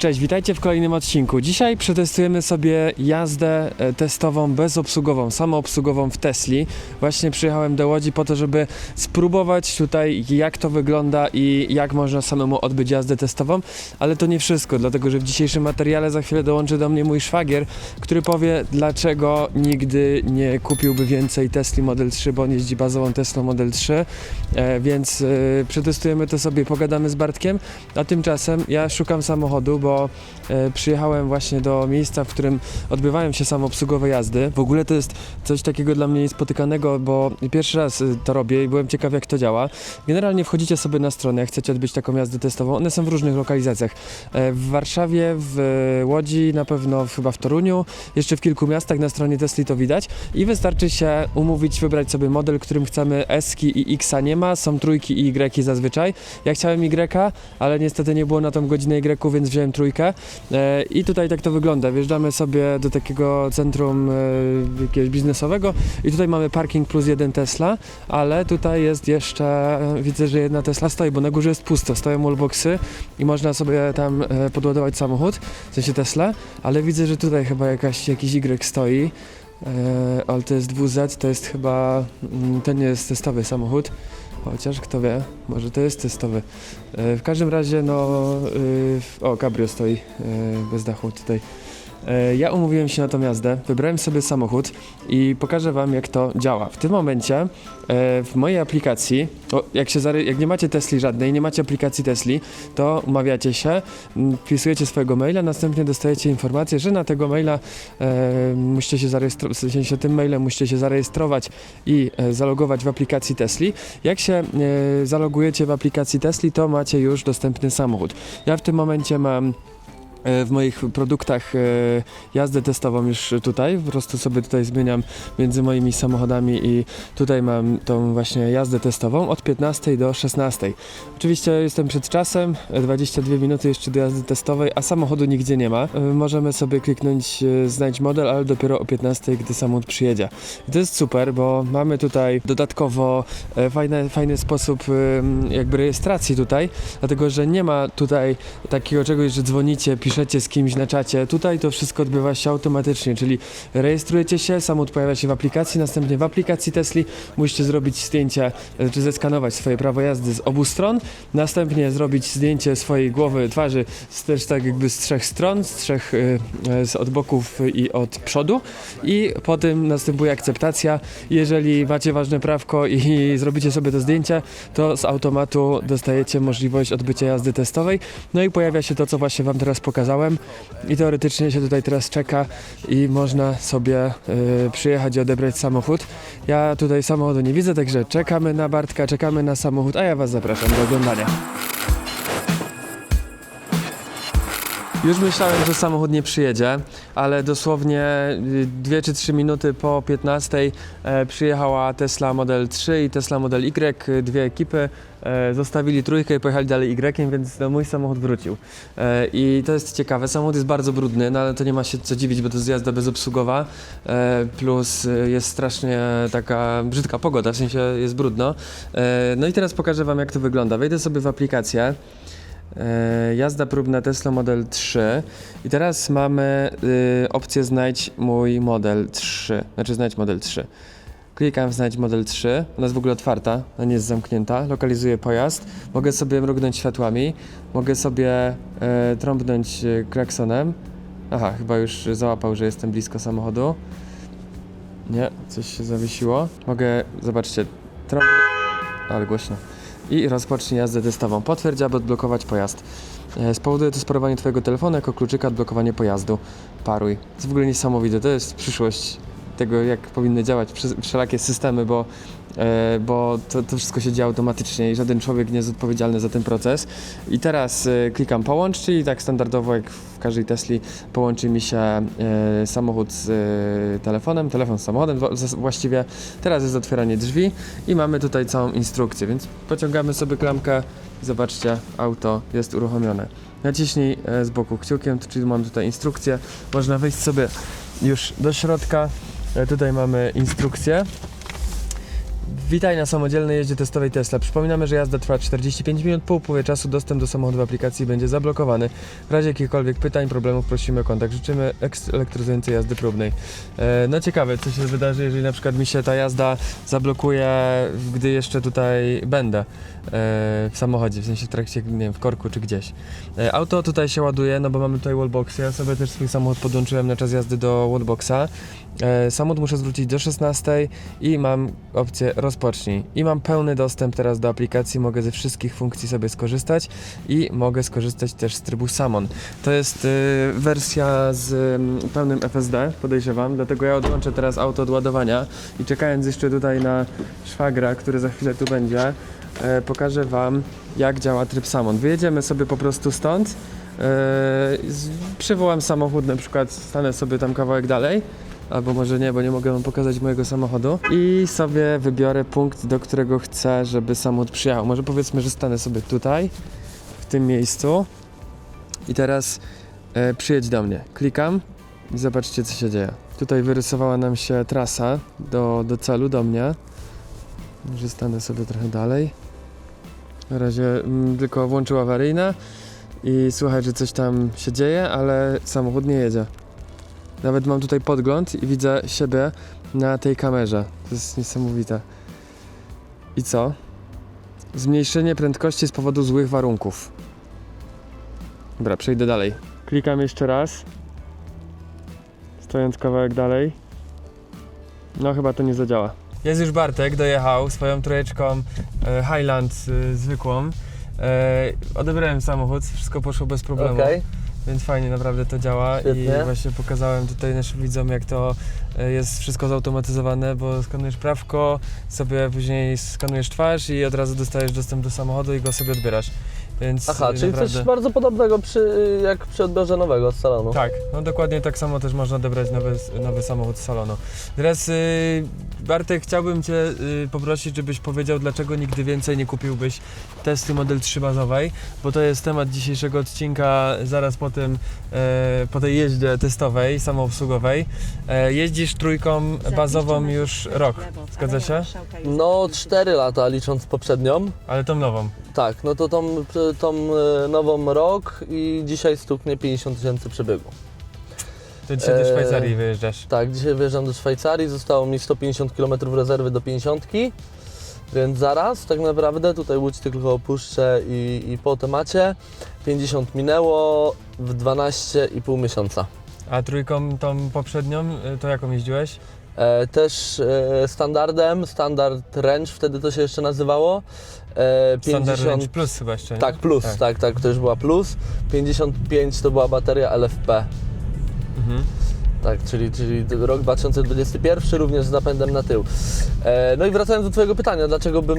Cześć, witajcie w kolejnym odcinku. Dzisiaj przetestujemy sobie jazdę e, testową bezobsługową, samoobsługową w Tesli. Właśnie przyjechałem do Łodzi po to, żeby spróbować tutaj jak to wygląda i jak można samemu odbyć jazdę testową, ale to nie wszystko, dlatego że w dzisiejszym materiale za chwilę dołączy do mnie mój szwagier, który powie dlaczego nigdy nie kupiłby więcej Tesli Model 3, bo on jeździ bazową Teslą Model 3, e, więc e, przetestujemy to sobie, pogadamy z Bartkiem, a tymczasem ja szukam samochodu, bo e, przyjechałem właśnie do miejsca, w którym odbywają się samoobsługowe jazdy. W ogóle to jest coś takiego dla mnie niespotykanego, bo pierwszy raz to robię i byłem ciekaw jak to działa. Generalnie wchodzicie sobie na stronę, jak chcecie odbyć taką jazdę testową. One są w różnych lokalizacjach. E, w Warszawie, w Łodzi, na pewno chyba w Toruniu, jeszcze w kilku miastach na stronie Tesli to widać i wystarczy się umówić, wybrać sobie model, którym chcemy S-ki i X-a nie ma, są trójki i Y zazwyczaj. Ja chciałem Y, ale niestety nie było na tą godzinę Y, więc wziąłem trójkę. E, I tutaj tak to wygląda. Wjeżdżamy sobie do takiego centrum e, jakiegoś biznesowego i tutaj mamy parking plus jeden Tesla, ale tutaj jest jeszcze, e, widzę, że jedna Tesla stoi, bo na górze jest pusto, stoją wallboxy i można sobie tam podładować samochód, w sensie Tesla, ale widzę, że tutaj chyba jakaś, jakiś Y stoi. Ale to jest WZ, to jest chyba, mm, to nie jest testowy samochód, chociaż kto wie, może to jest testowy. E, w każdym razie, no, y, o, cabrio stoi e, bez dachu tutaj. E, Ja umówiłem się na tą jazdę, wybrałem sobie samochód i pokażę Wam jak to działa. W tym momencie e, w mojej aplikacji, jak, się jak nie macie Tesli żadnej, nie macie aplikacji Tesli, to umawiacie się, wpisujecie swojego maila, następnie dostajecie informację, że na tego maila e, musicie się zarejestrować, w sensie tym mailem musicie się zarejestrować i zalogować w aplikacji Tesli. Jak się zalogujecie w aplikacji Tesli, to macie już dostępny samochód. Ja w tym momencie mam w moich produktach e, jazdę testową już tutaj, po prostu sobie tutaj zmieniam między moimi samochodami i tutaj mam tą właśnie jazdę testową od 15 do 16. Oczywiście jestem przed czasem, e, 22 minuty jeszcze do jazdy testowej, a samochodu nigdzie nie ma. E, Możemy sobie kliknąć e, znajdź model, ale dopiero o 15, gdy samochód przyjedzie. I to jest super, bo mamy tutaj dodatkowo e, fajny, fajny sposób e, jakby rejestracji tutaj, dlatego że nie ma tutaj takiego czegoś, że dzwonicie, piszecie z kimś na czacie. Tutaj to wszystko odbywa się automatycznie, czyli rejestrujecie się, samochód pojawia się w aplikacji, następnie w aplikacji Tesli musicie zrobić zdjęcie, e, czy zeskanować swoje prawo jazdy z obu stron, następnie zrobić zdjęcie swojej głowy, twarzy z, też tak jakby z trzech stron, z trzech, e, e, z od boków i od przodu i potem następuje akceptacja. Jeżeli macie ważne prawko i zrobicie sobie to zdjęcie, to z automatu dostajecie możliwość odbycia jazdy testowej. No i pojawia się to, co właśnie Wam teraz pokazałem. I teoretycznie się tutaj teraz czeka i można sobie y, przyjechać i odebrać samochód. Ja tutaj samochodu nie widzę, także czekamy na Bartka, czekamy na samochód, a ja Was zapraszam do oglądania. Już myślałem, że samochód nie przyjedzie, ale dosłownie 2 czy 3 minuty po 15 e, przyjechała Tesla Model 3 i Tesla Model Y, dwie ekipy. E, zostawili trójkę i pojechali dalej Y, więc no, mój samochód wrócił. E, I to jest ciekawe. Samochód jest bardzo brudny, no ale to nie ma się co dziwić, bo to jest jazda bezobsługowa. Plus jest strasznie taka brzydka pogoda, w sensie jest brudno. No i teraz pokażę Wam, jak to wygląda. Wejdę sobie w aplikację. E, jazda próbna Tesla Model 3 i teraz mamy y, opcję znajdź mój model 3, znaczy znajdź model 3. Klikam w znajdź model 3, ona jest w ogóle otwarta, ona nie jest zamknięta, lokalizuję pojazd, mogę sobie mrugnąć światłami, mogę sobie e, trąbnąć e, klaksonem. Aha, chyba już załapał, że jestem blisko samochodu. Nie, coś się zawiesiło. Mogę, zobaczcie, trąb... ale głośno i rozpocznij jazdę testową. Potwierdź, aby odblokować pojazd. E, Spowoduje to sparowanie Twojego telefonu jako kluczyka odblokowanie pojazdu. Paruj. To jest w ogóle niesamowite. To jest przyszłość tego, jak powinny działać wsze- wszelakie systemy, bo, bo to, to wszystko się dzieje automatycznie i żaden człowiek nie jest odpowiedzialny za ten proces. I teraz e, klikam połącz, czyli tak standardowo jak w każdej Tesli połączy mi się e, samochód z e, telefonem, telefon z samochodem właściwie. Teraz jest otwieranie drzwi i mamy tutaj całą instrukcję, więc pociągamy sobie klamkę zobaczcie, auto jest uruchomione. Naciśnij e, z boku kciukiem, czyli mam tutaj instrukcję. Można wejść sobie już do środka. E, Tutaj mamy instrukcję. Witaj na samodzielnej jeździe testowej Tesla. Przypominamy, że jazda trwa 45 minut, po upływie czasu dostęp do samochodu w aplikacji będzie zablokowany. W razie jakichkolwiek pytań, problemów prosimy o kontakt. Życzymy elektryzującej jazdy próbnej. E, no ciekawe, co się wydarzy, jeżeli na przykład mi się ta jazda zablokuje, gdy jeszcze tutaj będę w samochodzie, w sensie w trakcie, nie wiem, w korku czy gdzieś. E, auto tutaj się ładuje, no bo mamy tutaj wallbox. Ja sobie też swój samochód podłączyłem na czas jazdy do wallboxa. E, samochód muszę zwrócić do 16 i mam opcję rozpocznij. I mam pełny dostęp teraz do aplikacji, mogę ze wszystkich funkcji sobie skorzystać i mogę skorzystać też z trybu Samon. To jest wersja z y, pełnym FSD, podejrzewam, dlatego ja odłączę teraz auto od ładowania i czekając jeszcze tutaj na szwagra, który za chwilę tu będzie, e, pokażę Wam jak działa tryb Samon. Wyjedziemy sobie po prostu stąd, e, z, przywołam samochód, na przykład stanę sobie tam kawałek dalej, albo może nie, bo nie mogę wam pokazać mojego samochodu i sobie wybiorę punkt, do którego chcę, żeby samochód przyjechał. Może powiedzmy, że stanę sobie tutaj, w tym miejscu i teraz e, przyjedź do mnie. Klikam i zobaczcie, co się dzieje. Tutaj wyrysowała nam się trasa do, do celu, do mnie. Może stanę sobie trochę dalej. Na razie mm, tylko włączył awaryjne i słychać, że coś tam się dzieje, ale samochód nie jedzie. Nawet mam tutaj podgląd i widzę siebie na tej kamerze. To jest niesamowite. I co? Zmniejszenie prędkości z powodu złych warunków. Dobra, przejdę dalej. Klikam jeszcze raz. Stojąc kawałek dalej. No chyba to nie zadziała. Jest już Bartek, dojechał swoją trójeczką e, Highland e, zwykłą. E, odebrałem samochód, wszystko poszło bez problemu. Okej. Więc fajnie naprawdę to działa Świetnie. i właśnie pokazałem tutaj naszym widzom jak to jest wszystko zautomatyzowane, bo skanujesz prawko, sobie później skanujesz twarz i od razu dostajesz dostęp do samochodu i go sobie odbierasz. Więc Aha, czyli naprawdę... coś bardzo podobnego przy, jak przy odbiorze nowego z salonu. Tak, no dokładnie tak samo też można odebrać nowy, nowy samochód z salonu. Teraz y, Bartek chciałbym Cię y, poprosić, żebyś powiedział, dlaczego nigdy więcej nie kupiłbyś Tesla Model 3 bazowej, bo to jest temat dzisiejszego odcinka zaraz po tym, e, po tej jeździe testowej, samoobsługowej. E, jeździsz trójką bazową już rok, zgadza się? No, 4 lata licząc poprzednią. Ale tą nową. Tak, no to tą, tą e, nową rok i dzisiaj stuknie 50 tysięcy przebiegu. To dzisiaj do Eee. Szwajcarii wyjeżdżasz. Tak, dzisiaj wyjeżdżam do Szwajcarii, zostało mi 150 km rezerwy do 50, więc zaraz tak naprawdę tutaj Łódź tylko opuszczę i, i po temacie 50 minęło w 12,5 miesiąca. A trójką tą poprzednią, y, to jaką jeździłeś? E, też e, standardem, standard range wtedy to się jeszcze nazywało. E, Standard Plus chyba jeszcze, nie? Tak, plus, Tak. tak. tak, to już była plus. 55 to była bateria LFP. Mhm. Tak, czyli, czyli rok 2021 również z napędem na tył. No i wracając do Twojego pytania, dlaczego bym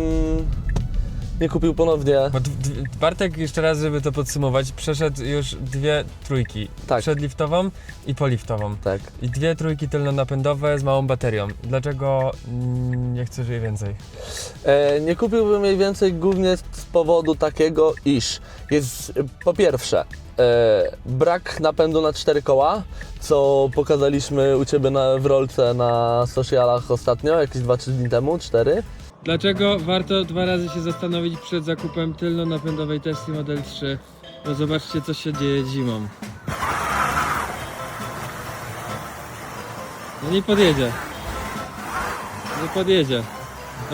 nie kupił ponownie? Bo d- d- Bartek jeszcze raz, żeby to podsumować, przeszedł już dwie trójki. Tak. Przedliftową i poliftową. Tak. I dwie trójki tylnonapędowe z małą baterią. Dlaczego mm, nie chcesz jej więcej? E, nie kupiłbym jej więcej głównie z powodu takiego, iż jest e, po pierwsze e, brak napędu na cztery koła, co pokazaliśmy u Ciebie na, w rolce na socialach ostatnio, jakieś 2-3 dni temu, 4. Dlaczego warto dwa razy się zastanowić przed zakupem tylnonapędowej Tesla Model 3? Bo zobaczcie, co się dzieje zimą. No nie podjedzie. Nie podjedzie.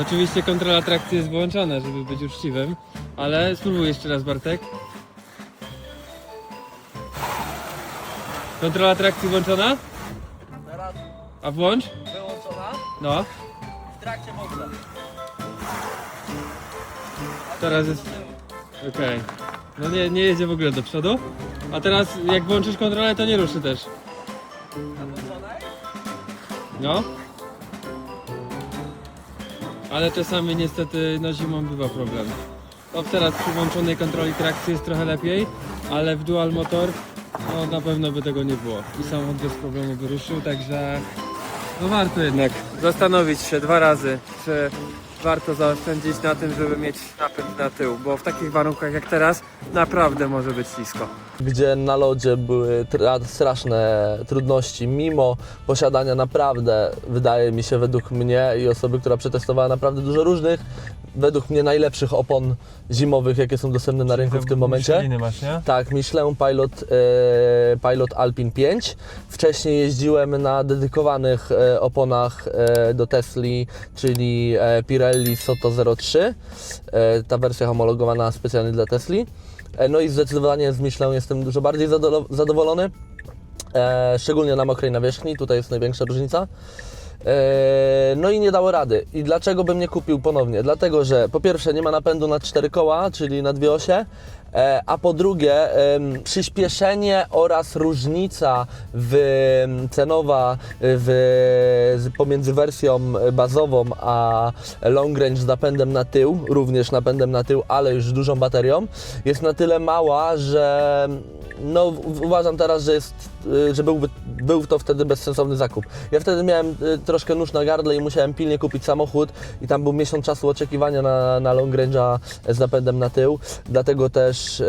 Oczywiście kontrola trakcji jest włączona, żeby być uczciwym, ale spróbuj jeszcze raz, Bartek. Kontrola trakcji włączona? Teraz A włącz? wyłączona, No. w trakcie można. Teraz jest. Okej. No nie, nie jedzie w ogóle do przodu. A teraz jak włączysz kontrolę, to nie ruszy też. No. Ale czasami niestety no zimą bywa problem. No teraz przy włączonej kontroli trakcji jest trochę lepiej, ale w dual motor no na pewno by tego nie było. I samochód bez problemu by ruszył, także no warto jednak zastanowić się dwa razy, czy warto zaoszczędzić na tym, żeby mieć napęd na tył, bo w takich warunkach jak teraz naprawdę może być ślisko. gdzie na lodzie były tra- straszne trudności, mimo posiadania naprawdę, wydaje mi się, według mnie i osoby, która przetestowała naprawdę dużo różnych, według mnie najlepszych opon zimowych, jakie są dostępne na rynku w tym momencie. Masz, nie? Tak, Michelin Pilot, e, Pilot Alpine 5. Wcześniej jeździłem na dedykowanych e, oponach e, do Tesli, czyli e, Pirelli Soto 03. E, ta wersja homologowana specjalnie dla Tesli. E, no i zdecydowanie z Michelin jestem dużo bardziej zadowolony. E, szczególnie na mokrej nawierzchni, tutaj jest największa różnica. E, No i nie dało rady. I dlaczego bym nie kupił ponownie? Dlatego, że po pierwsze nie ma napędu na cztery koła, czyli na dwie osie, e, a po drugie przyspieszenie oraz różnica w, cenowa w, z- pomiędzy wersją bazową a long range z napędem na tył, również napędem na tył, ale już dużą baterią, jest na tyle mała, że no, uważam teraz, że, jest, że byłby, był to wtedy bezsensowny zakup. Ja wtedy miałem y, troszkę nóż na gardle i musiałem pilnie kupić samochód i tam był miesiąc czasu oczekiwania na, na long range'a z napędem na tył, dlatego też y,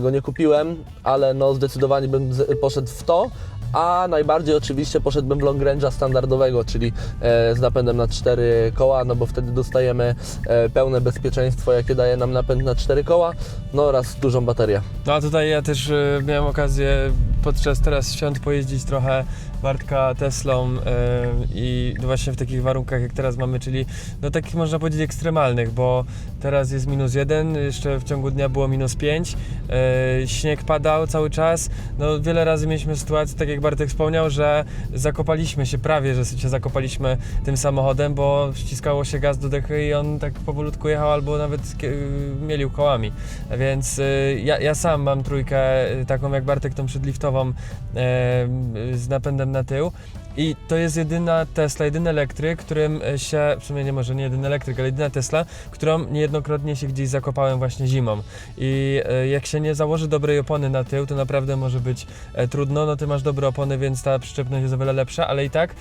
go nie kupiłem, ale no zdecydowanie bym z, poszedł w to. A najbardziej oczywiście poszedłbym w long range'a standardowego, czyli e, z napędem na cztery koła, no bo wtedy dostajemy e, pełne bezpieczeństwo, jakie daje nam napęd na cztery koła, no oraz dużą baterię. No a tutaj ja też y, miałem okazję podczas teraz świąt pojeździć trochę Bartka Teslą y, i właśnie w takich warunkach jak teraz mamy, czyli no takich można powiedzieć ekstremalnych, bo teraz jest minus jeden, jeszcze w ciągu dnia było minus pięć, y, śnieg padał cały czas, no wiele razy mieliśmy sytuację, tak jak Bartek wspomniał, że zakopaliśmy się, prawie że się zakopaliśmy tym samochodem, bo ściskało się gaz do dechy i on tak powolutku jechał albo nawet kie- mielił kołami. Więc y, ja, ja sam mam trójkę y, taką jak Bartek, tą przedliftową z napędem na tył. I to jest jedyna Tesla, jedyny elektryk, którym e, się, w sumie nie może nie jedyny elektryk, ale jedyna Tesla, którą niejednokrotnie się gdzieś zakopałem właśnie zimą. I e, jak się nie założy dobrej opony na tył, to naprawdę może być e, trudno. No ty masz dobre opony, więc ta przyczepność jest o wiele lepsza, ale i tak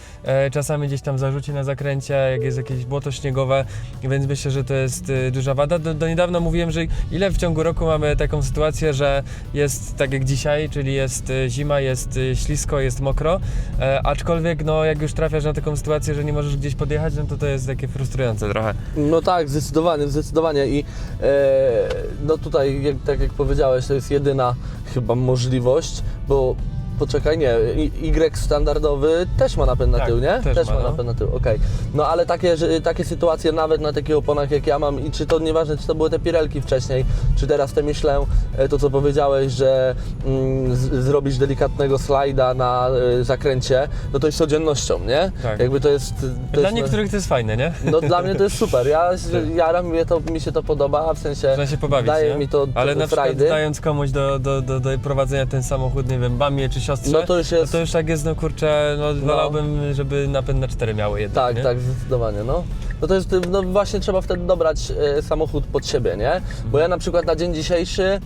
czasami gdzieś tam zarzuci na zakręcie, jak jest jakieś błoto śniegowe, więc myślę, że to jest duża wada. Do, do niedawna mówiłem, że ile w ciągu roku mamy taką sytuację, że jest tak jak dzisiaj, czyli jest zima, jest ślisko, jest mokro, e, aczkolwiek no jak już trafiasz na taką sytuację, że nie możesz gdzieś podjechać, no to to jest takie frustrujące trochę. No tak, zdecydowanie, zdecydowanie i e, no tutaj, jak, tak jak powiedziałeś, to jest jedyna chyba możliwość, bo poczekaj, nie, Y Y standardowy też ma napęd na Tak, tył, nie? też ma, ma no. napęd na tył, okej. No ale takie, że, takie sytuacje nawet na takich oponach jak ja mam i czy to nieważne, czy to były te Pirelki wcześniej, czy teraz te Michelin, e, to co powiedziałeś, że mm, zrobisz delikatnego slajda na e, zakręcie, no to jest codziennością, nie? Tak. Jakby to jest... To Dla jest, niektórych to jest fajne, nie? no dla mnie to jest super. Ja jaram, mnie to, mi się to podoba, w sensie Można się pobawić, daje nie? mi to, Ale to na przykład frajdy. dając komuś do, do, do, do prowadzenia ten samochód, nie wiem, mamie czy siostrze, No to już jest- to już tak jest, no kurczę, no, wolałbym, żeby napęd na cztery miały jednak, Tak, nie? tak, zdecydowanie, no. No to jest, no właśnie trzeba wtedy dobrać e, samochód pod siebie, nie? Bo ja na przykład na dzień dzisiejszy mm,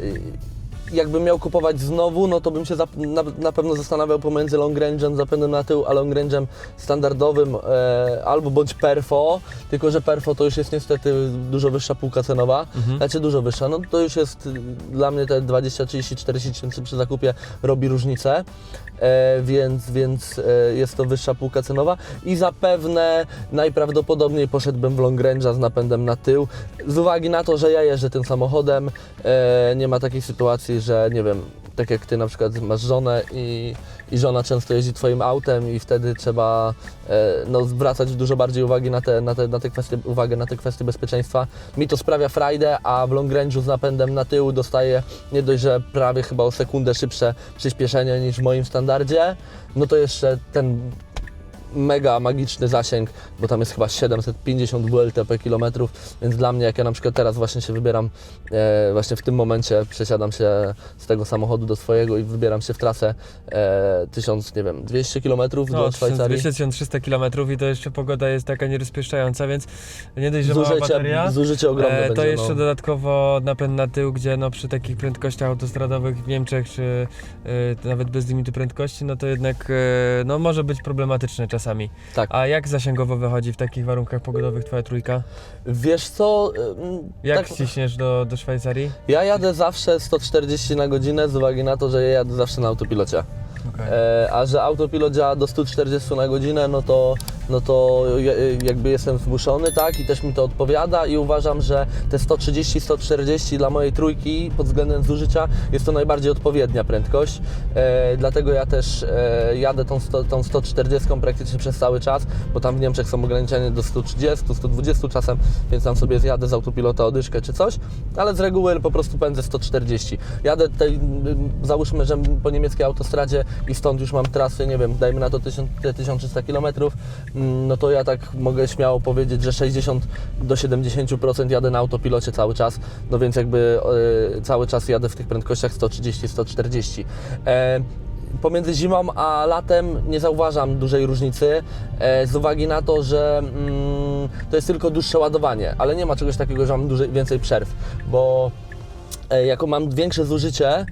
y, jakbym miał kupować znowu, no to bym się na, na pewno zastanawiał pomiędzy long range'em zapędem na tył, a long range'em standardowym e, albo bądź perfo, tylko że perfo to już jest niestety dużo wyższa półka cenowa, znaczy dużo wyższa, no to już jest y, dla mnie te 20, 30, 40 tysięcy przy zakupie robi różnicę, e, więc, więc e, jest to wyższa półka cenowa. I zapewne najprawdopodobniej poszedłbym w long range'a z napędem na tył, z uwagi na to, że ja jeżdżę tym samochodem, e, nie ma takiej sytuacji, że nie wiem, tak jak ty na przykład masz żonę i, i żona często jeździ twoim autem i wtedy trzeba e, no, zwracać dużo bardziej uwagi na te, na te, na te kwestie, uwagę na te kwestie bezpieczeństwa. Mi to sprawia frajdę, a w long range'u z napędem na tył dostaję nie dość, że prawie chyba o sekundę szybsze przyspieszenie niż w moim standardzie, no to jeszcze ten mega magiczny zasięg, bo tam jest chyba 750 WLTP kilometrów, więc dla mnie, jak ja na przykład teraz właśnie się wybieram, e, właśnie w tym momencie przesiadam się z tego samochodu do swojego i wybieram się w trasę e, 1000, nie wiem, 200 kilometrów No, do Szwajcarii. 200-1300 km i to jeszcze pogoda jest taka nierozpieszczająca, więc nie dość, że Zużycie, bateria, zużycie ogromne e, to będzie, jeszcze no. dodatkowo napęd na tył, gdzie no, przy takich prędkościach autostradowych w Niemczech, czy e, nawet bez limitu prędkości, no to jednak e, no, może być problematyczne czasami. Tak. A jak zasięgowo wychodzi w takich warunkach pogodowych twoja trójka? Wiesz co, ym, Jak tak, ściśniesz do, do Szwajcarii? ja jadę zawsze 140 na godzinę z uwagi na to, że ja jadę zawsze na autopilocie. Okej. E, a że autopilot działa do 140 na godzinę, no to, no to ja- jakby jestem zmuszony, tak, i też mi to odpowiada i uważam, że te 130-140 dla mojej trójki pod względem zużycia jest to najbardziej odpowiednia prędkość, e, dlatego ja też e, jadę tą, 100, tą 140 praktycznie przez cały czas, bo tam w Niemczech są ograniczenia do 130, 120 czasem, więc tam sobie zjadę z autopilota odyszkę czy coś, ale z reguły po prostu pędzę 140. Jadę tutaj, mm, załóżmy, że po niemieckiej autostradzie i stąd już mam trasy, nie wiem, dajmy na to 1000, te 1300 km, no to ja tak mogę śmiało powiedzieć, że 60 do 70% jadę na autopilocie cały czas, no więc jakby e, cały czas jadę w tych prędkościach 130-140. E, Pomiędzy zimą a latem nie zauważam dużej różnicy e, z uwagi na to, że mm, to jest tylko dłuższe ładowanie, ale nie ma czegoś takiego, że mam dłużej, więcej przerw, bo e, jako mam większe zużycie,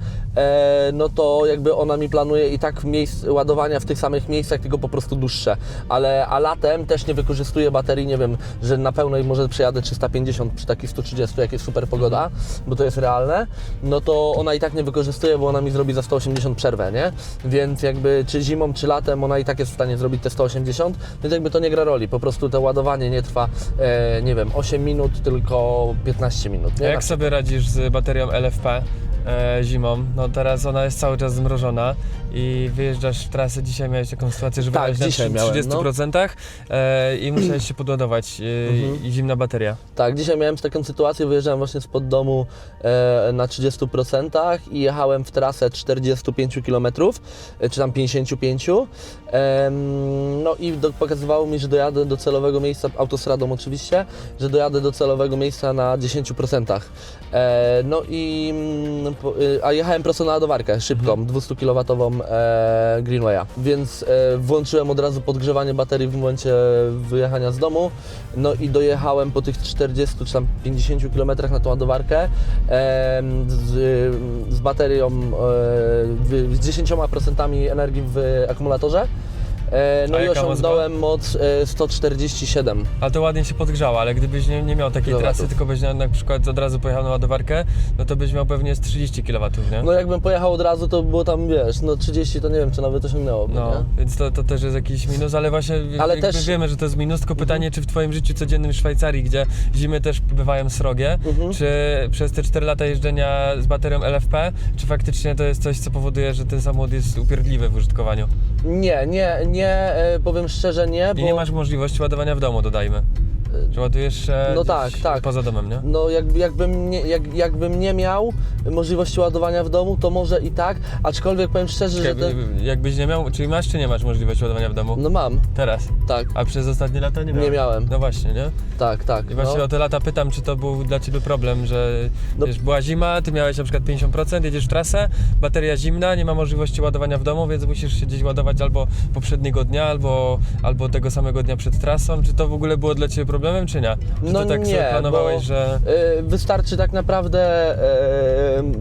no to jakby ona mi planuje i tak miejsc, ładowania w tych samych miejscach, tylko po prostu dłuższe. Ale a latem też nie wykorzystuję baterii, nie wiem, że na pełnej może przejadę 350 przy takich 130, jak jest super pogoda, bo to jest realne, no to ona i tak nie wykorzystuje, bo ona mi zrobi za 180 przerwę, nie? Więc jakby czy zimą, czy latem ona i tak jest w stanie zrobić te 180, więc jakby to nie gra roli. Po prostu to ładowanie nie trwa, e, nie wiem, 8 minut, tylko 15 minut, nie? jak sobie radzisz z baterią LFP e, zimą? No teraz ona jest cały czas zmrożona i wyjeżdżasz w trasę. Dzisiaj miałeś taką sytuację, że Tak, byłeś na dzisiaj miałem, 30% e, i musiałeś się podładować e, Mhm. i zimna bateria. Tak, dzisiaj miałem taką sytuację, wyjeżdżałem właśnie spod domu e, na 30% i jechałem w trasę 45 km, e, czy tam 55. Em, no i do, pokazywało mi, że dojadę do celowego miejsca, autostradą oczywiście, że dojadę do celowego miejsca na 10%. E, no i, mm, po, y, a jechałem prosto na ładowarkę, szybką, 200 kW e, Greenwaya, więc e, włączyłem od razu podgrzewanie baterii w momencie wyjechania z domu, no i dojechałem po tych 40 czy tam 50 km na tą ładowarkę em, z, z baterią e, z 10% energii w akumulatorze. E, no A i jaka moc osiągnąłem moc e, 147. A to ładnie się podgrzało, ale gdybyś nie, nie miał takiej Kilowatów. trasy, tylko byś na, na przykład od razu pojechał na ładowarkę, no to byś miał pewnie z 30 kW, nie? No jakbym pojechał od razu, to było tam, wiesz, no 30 to nie wiem, czy nawet osiągnęłoby, No, nie? więc to, to też jest jakiś minus, ale właśnie Ale też- wiemy, że to jest minus, tylko pytanie, czy w Twoim życiu codziennym w Szwajcarii, gdzie zimy też bywają srogie, Mhm. czy przez te 4 lata jeżdżenia z baterią LFP, czy faktycznie to jest coś, co powoduje, że ten samochód jest upierdliwy w użytkowaniu? Nie, nie, nie, e, powiem szczerze nie, bo... I nie masz możliwości ładowania w domu, dodajmy. Czy ładujesz e, No tak, tak. poza domem, nie? No jak, jakbym, nie, jak, jakbym nie miał możliwości ładowania w domu, to może i tak, aczkolwiek powiem szczerze, że... Te... Jakby- Jakbyś nie miał, czyli masz czy nie masz możliwości ładowania w domu? No mam, Teraz. tak, A przez ostatnie lata nie miałem? nie miałem, No właśnie, nie? tak, tak. I właśnie no. o te lata pytam, czy to był dla Ciebie problem, że No. wiesz, była zima, Ty miałeś na przykład 50%, jedziesz w trasę, bateria zimna, nie ma możliwości ładowania w domu, więc musisz się gdzieś ładować albo poprzedniego dnia, albo, albo tego samego dnia przed trasą. Czy to w ogóle było dla Ciebie problemem, czy nie? Czy No Ty tak nie, sobie planowałeś, że... E, Wystarczy tak naprawdę m,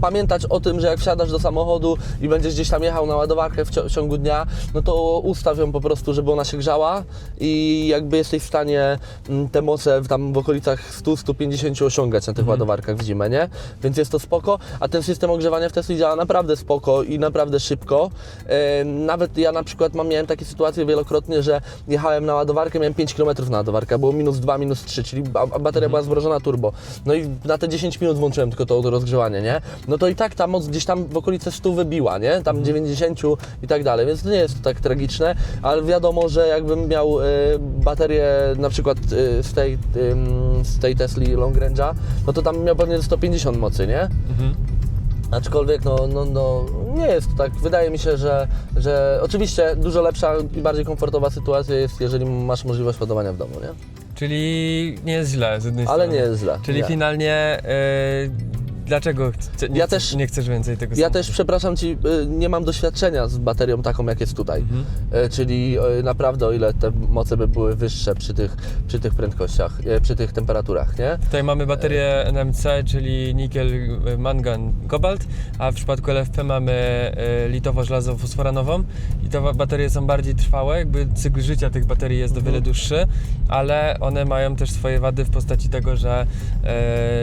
pamiętać o tym, że jak wsiadasz do samochodu i będziesz gdzieś tam jechał na ładowarkę w, ciągu dnia, no to ustaw ją po prostu, żeby ona się grzała i jakby jesteś w stanie m, te moce w, tam w okolicach 100-150 osiągać na tych Mhm. ładowarkach w zimę, nie? Więc jest to spoko, a ten system ogrzewania w Tesli działa naprawdę spoko i naprawdę szybko. E, Nawet ja na przykład mam, miałem takie sytuacje wielokrotnie, że jechałem na ładowarkę, miałem 5 km na ładowarkę, było minus 2, minus 3, czyli bateria była zmrożona turbo. No i na te 10 minut włączyłem tylko to rozgrzewanie, nie? No to i tak ta moc gdzieś tam w okolice 100 wybiła, nie? Tam 90 i tak dalej, więc to nie jest tak tragiczne, ale wiadomo, że jakbym miał e, baterię na przykład e, z, tej, ym, z tej Tesli Long Range'a, no to tam miał pewnie 150 mocy, nie? Mhm. Aczkolwiek no, no, no, nie jest to tak. Wydaje mi się, że, że oczywiście dużo lepsza i bardziej komfortowa sytuacja jest, jeżeli masz możliwość ładowania w domu, nie? Czyli nie jest źle z jednej Ale strony. nie jest źle. Czyli nie. finalnie e, dlaczego chce, nie, Ja chcesz, też- nie chcesz więcej tego Ja samochodu? też, przepraszam Ci, y, nie mam doświadczenia z baterią taką, jak jest tutaj. Mhm. Y, Czyli y, naprawdę, o ile te moce by były wyższe przy tych, przy tych prędkościach, przy tych temperaturach, nie? Tutaj mamy baterię NMC, czyli nikiel, mangan, kobalt, a w przypadku LFP mamy litowo-żelazo-fosforanową i te baterie są bardziej trwałe, jakby cykl życia tych baterii jest o wiele dłuższy, ale one mają też swoje wady w postaci tego, że,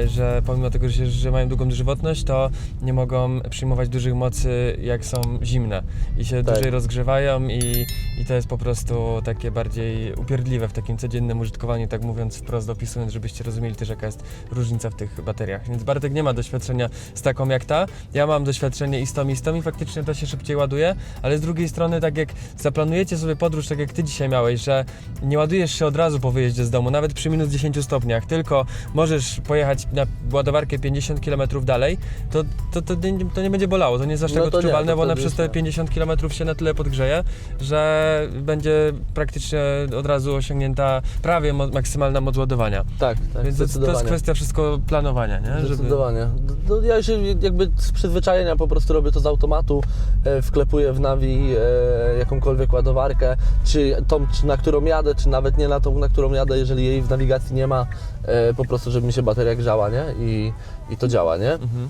że pomimo tego, że, że mają długą żywotność, to nie mogą przyjmować dużych mocy jak są zimne i się Tak. dłużej rozgrzewają i, i to jest po prostu takie bardziej upierdliwe w takim codziennym użytkowaniu, tak mówiąc wprost opisując, żebyście rozumieli też jaka jest różnica w tych bateriach. Więc Bartek nie ma doświadczenia z taką jak ta. Ja mam doświadczenie i z tą i z tą i faktycznie to się szybciej ładuje, ale z drugiej strony tak jak zaplanujecie sobie podróż, tak jak ty dzisiaj miałeś, że nie ładujesz się od razu po wyjeździe z domu, nawet przy minus 10 stopniach, tylko możesz pojechać na ładowarkę 50 km dalej, to, to, to, nie, to nie będzie bolało, to nie jest aż No tak nie, odczuwalne, to bo ona przez te nie. 50 km się na tyle podgrzeje, że będzie praktycznie od razu osiągnięta prawie maksymalna moc ładowania. Tak, tak, Więc to, to jest zdecydowanie. kwestia wszystko planowania, nie? Żeby... Zdecydowanie. No, ja się jakby z przyzwyczajenia po prostu robię to z automatu, e, wklepuję w Navi e, jakąkolwiek ładowarkę, czy tą, czy na którą jadę, czy nawet nie na tą, na którą jadę, jeżeli jej w nawigacji nie ma, e, po prostu, żeby mi się bateria grzała, nie? I, i to działa, nie? Mhm.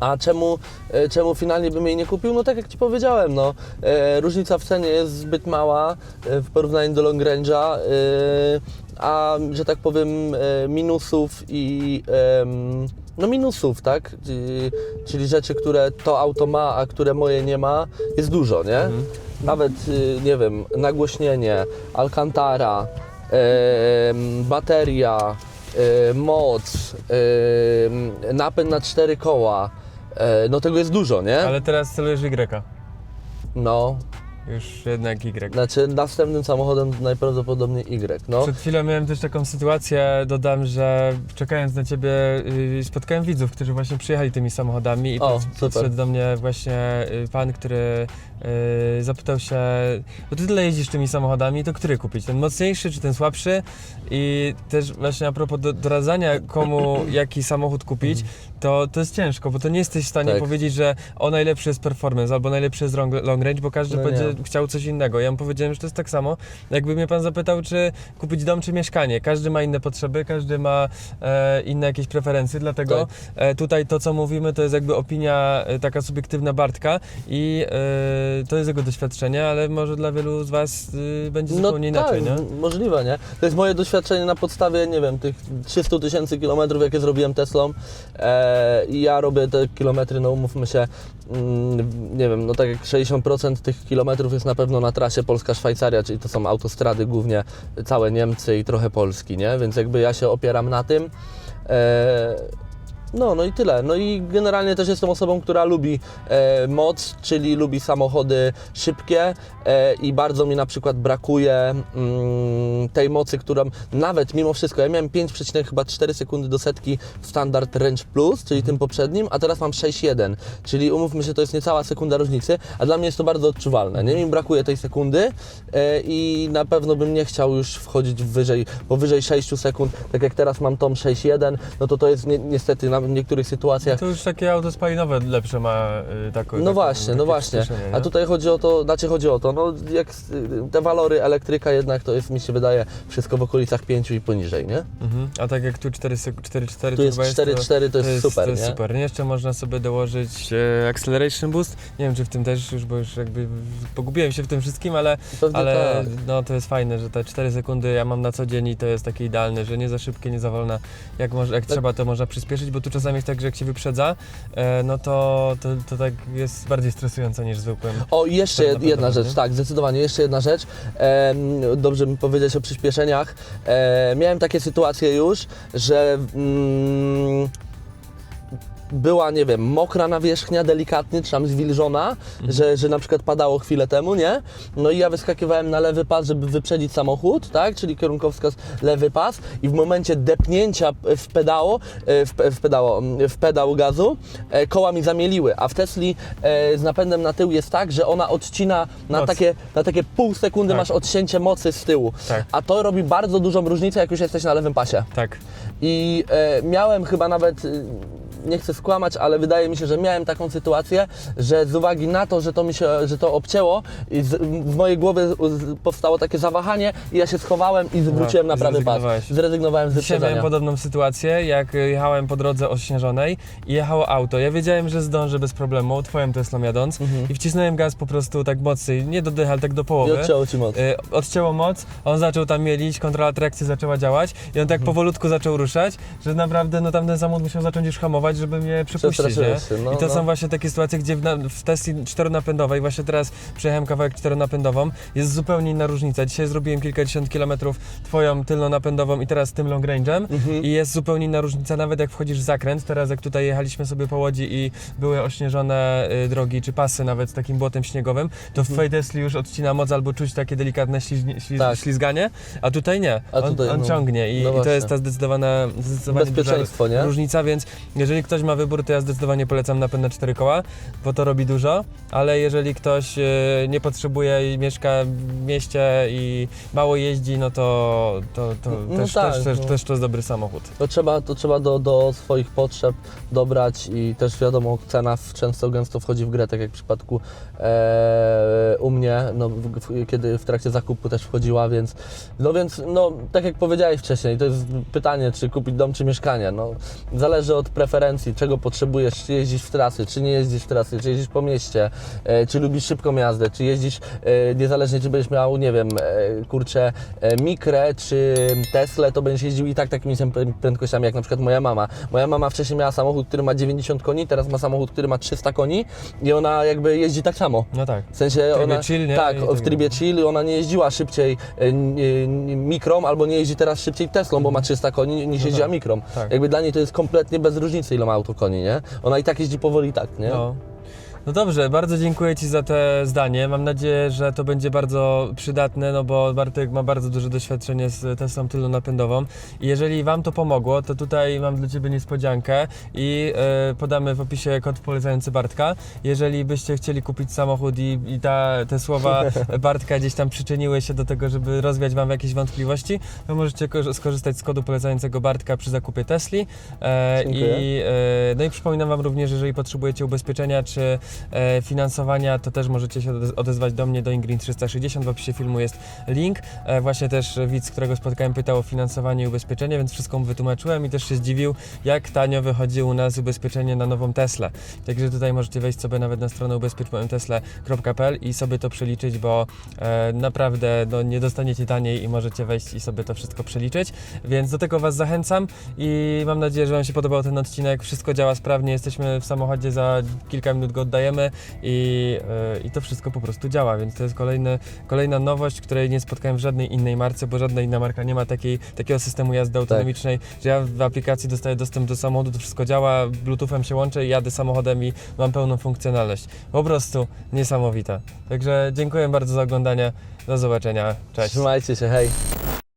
A czemu, e, czemu finalnie bym jej nie kupił? No tak jak Ci powiedziałem, no, e, różnica w cenie jest zbyt mała e, w porównaniu do long range'a, e, a że tak powiem e, minusów i em, no minusów, tak? Czyli, czyli rzeczy, które to auto ma, a które moje nie ma, jest dużo, nie? Nawet, y, nie wiem, nagłośnienie, Alcantara, em, bateria, moc, em, napęd na cztery koła, e, no tego jest dużo, nie? Ale teraz celujesz Y. No, Już jednak Y. znaczy następnym samochodem najprawdopodobniej Y, no. Przed chwilą miałem też taką sytuację, dodam, że czekając na Ciebie yy, spotkałem widzów, którzy właśnie przyjechali tymi samochodami i O, pod- super. podszedł do mnie właśnie yy, pan, który yy, zapytał się, bo Ty tyle jeździsz tymi samochodami, to który kupić? Ten mocniejszy czy ten słabszy? I też właśnie a propos do, doradzania komu jaki samochód kupić, to, to jest ciężko, bo to nie jesteś w stanie Tak. powiedzieć, że o najlepszy jest performance albo najlepszy jest long, long range, bo każdy No będzie. Chciał coś innego. Ja mu powiedziałem, że to jest tak samo, jakby mnie pan zapytał, czy kupić dom, czy mieszkanie. Każdy ma inne potrzeby, każdy ma e, inne jakieś preferencje, dlatego Tak. e, tutaj to, co mówimy, to jest jakby opinia e, taka subiektywna Bartka i e, to jest jego doświadczenie, ale może dla wielu z was e, będzie zupełnie inaczej, tak, nie? m- możliwe, nie? To jest moje doświadczenie na podstawie, nie wiem, tych 300 tysięcy kilometrów, jakie zrobiłem Teslą e, i ja robię te kilometry, no umówmy się, nie wiem, no tak jak 60% tych kilometrów jest na pewno na trasie Polska-Szwajcaria, czyli to są autostrady głównie całe Niemcy i trochę Polski, nie? Więc jakby ja się opieram na tym. No, no i tyle. No i generalnie też jestem osobą, która lubi e, moc, czyli lubi samochody szybkie e, i bardzo mi na przykład brakuje mm, tej mocy, którą nawet mimo wszystko, ja miałem 5,4 sekundy do setki w standard Range Plus, czyli tym poprzednim, a teraz mam 6,1, czyli umówmy się, to jest niecała sekunda różnicy, a dla mnie jest to bardzo odczuwalne, nie? Mi brakuje tej sekundy e, i na pewno bym nie chciał już wchodzić wyżej, powyżej 6 sekund, tak jak teraz mam tą 6,1, no to to jest ni niestety na w niektórych sytuacjach To już takie auto spalinowe lepsze ma y, taką. no taką- właśnie, no właśnie. przyspieszenie, nie? A tutaj chodzi o to, znaczy chodzi o to, no jak te walory elektryka jednak to jest, mi się wydaje, wszystko w okolicach 5 i poniżej, nie? Mhm. A tak jak tu 4,4 Tu jest 4,4 to jest super, to jest nie? super. Jeszcze można sobie dołożyć e, acceleration boost. Nie wiem, czy w tym też już, bo już jakby pogubiłem się w tym wszystkim, ale, Pewnie ale tak. no, to jest fajne, że te 4 sekundy ja mam na co dzień i to jest takie idealne, że nie za szybkie, nie za wolne. Jak, może, jak Tak. trzeba, to można przyspieszyć, bo tu czasami jest tak, że jak się wyprzedza, e, no to, to, to tak jest bardziej stresujące niż zwykłym. O, i jeszcze Tak na jed- jedna rzecz, tak, zdecydowanie, jeszcze jedna rzecz. Em, dobrze mi powiedzieć o przyspieszeniach. E, miałem takie sytuacje już, że mm, była, nie wiem, mokra nawierzchnia delikatnie, czy tam zwilżona, że, że na przykład padało chwilę temu, nie? No i ja wyskakiwałem na lewy pas, żeby wyprzedzić samochód, tak? Czyli kierunkowskaz lewy pas i w momencie depnięcia w pedało, e, w, w pedało, w pedał gazu, e, koła mi zamieliły, a w Tesli e, z napędem na tył jest tak, że ona odcina na Moc. takie, na takie pół sekundy Tak. masz odcięcie mocy z tyłu. Tak. A to robi bardzo dużą różnicę, jak już jesteś na lewym pasie. Tak. I miałem chyba nawet, y, nie chcę skłamać, ale wydaje mi się, że miałem taką sytuację, że z uwagi na to, że to mi się, że to obcięło, i z, w mojej głowie z- powstało takie zawahanie i ja się schowałem i zwróciłem na prawy pas. Zrezygnowałem z Dzisiaj miałem wyprzedzenia. podobną sytuację, jak jechałem po drodze ośnieżonej i jechało auto. Ja wiedziałem, że zdążę bez problemu, twoją Teslą jadąc i wcisnąłem gaz po prostu tak mocniej, nie do dycha, ale tak do I połowy. odcięło ci moc. Y, odcięło moc, on zaczął tam mielić, kontrola trakcji zaczęła działać i on tak Mhm. powolutku zaczął ruszać, że naprawdę no tamten samochód musiał zacząć już hamować, żeby mnie przypuścić, nie? No, I to no. są właśnie takie sytuacje, gdzie w, na, w Tesli czteronapędowej, właśnie teraz przejechałem kawałek czteronapędową, jest zupełnie inna różnica. Dzisiaj zrobiłem kilkadziesiąt kilometrów twoją tylną napędową i teraz tym long range'em Mhm. i jest zupełnie inna różnica, nawet jak wchodzisz w zakręt, teraz jak tutaj jechaliśmy sobie po Łodzi i były ośnieżone y, drogi, czy pasy nawet z takim błotem śniegowym, to Mhm. w twojej Tesli już odcina moc albo czuć takie delikatne śliz, Tak. ślizganie, a tutaj nie. A on, tutaj, on no. ciągnie i, No i to jest ta zdecydowana, zdecydowanie Bezpieczeństwo, nie? różnica, więc jeżeli ktoś ma wybór, to ja zdecydowanie polecam napęd na cztery koła, bo to robi dużo, ale jeżeli ktoś e, nie potrzebuje i mieszka w mieście i mało jeździ, no to, to, to No też, tak, też, też, no. też to jest dobry samochód. To trzeba, to trzeba do, do swoich potrzeb dobrać i też wiadomo, cena często gęsto wchodzi w grę, tak jak w przypadku e, u mnie, no, w, w, kiedy w trakcie zakupu też wchodziła, więc no więc, no, tak jak powiedziałeś wcześniej, to jest pytanie, czy kupić dom, czy mieszkanie, no, zależy od preferencji, czego potrzebujesz, czy jeździsz w trasy, czy nie jeździsz w trasy, czy jeździsz po mieście, e, czy lubisz szybką jazdę, czy jeździsz, e, niezależnie czy będziesz miał, nie wiem, e, kurczę, Mikrę, czy Teslę, to będziesz jeździł i tak takimi samymi prędkościami, jak na przykład moja mama. Moja mama wcześniej miała samochód, który ma 90 koni, teraz ma samochód, który ma 300 koni i ona jakby jeździ tak samo. No tak. W sensie trybie ona, chill, nie? tak, w tak trybie chill, ona nie jeździła szybciej mikrą, albo nie jeździ teraz szybciej Teslą, bo ma 300 koni niż No jeździła tak, mikrą. tak. Jakby dla niej to jest kompletnie bez różnicy, ma nie? Ona i tak jeździ powoli tak, nie? No. No dobrze, bardzo dziękuję Ci za te zdanie. Mam nadzieję, że to będzie bardzo przydatne, no bo Bartek ma bardzo duże doświadczenie z Teslą tylnonapędową. I jeżeli Wam to pomogło, to tutaj mam dla Ciebie niespodziankę i e, podamy w opisie kod polecający Bartka. Jeżeli byście chcieli kupić samochód i, i ta, te słowa Bartka gdzieś tam przyczyniły się do tego, żeby rozwiać Wam jakieś wątpliwości, to możecie ko- skorzystać z kodu polecającego Bartka przy zakupie Tesli. Dziękuję. I e, no i przypominam Wam również, jeżeli potrzebujecie ubezpieczenia czy finansowania, to też możecie się odez- odezwać do mnie, do Ingrid 360. W opisie filmu jest link. E, właśnie też widz, którego spotkałem, pytał o finansowanie i ubezpieczenie, więc wszystko mu wytłumaczyłem i też się zdziwił, jak tanio wychodzi u nas ubezpieczenie na nową Teslę. Także tutaj możecie wejść sobie nawet na stronę ubezpieczmojątesla.pl i sobie to przeliczyć, bo e, naprawdę no, nie dostaniecie taniej i możecie wejść i sobie to wszystko przeliczyć. Więc do tego Was zachęcam i mam nadzieję, że Wam się podobał ten odcinek. Wszystko działa sprawnie, jesteśmy w samochodzie, za kilka minut go i, e, i to wszystko po prostu działa, więc to jest kolejny, kolejna nowość, której nie spotkałem w żadnej innej marce, bo żadna inna marka nie ma takiej, takiego systemu jazdy autonomicznej, że ja w aplikacji dostaję dostęp do samochodu, to wszystko działa, bluetoothem się łączę i jadę samochodem i mam pełną funkcjonalność. Po prostu niesamowita. Także dziękuję bardzo za oglądanie, do zobaczenia, cześć. Trzymajcie się, hej.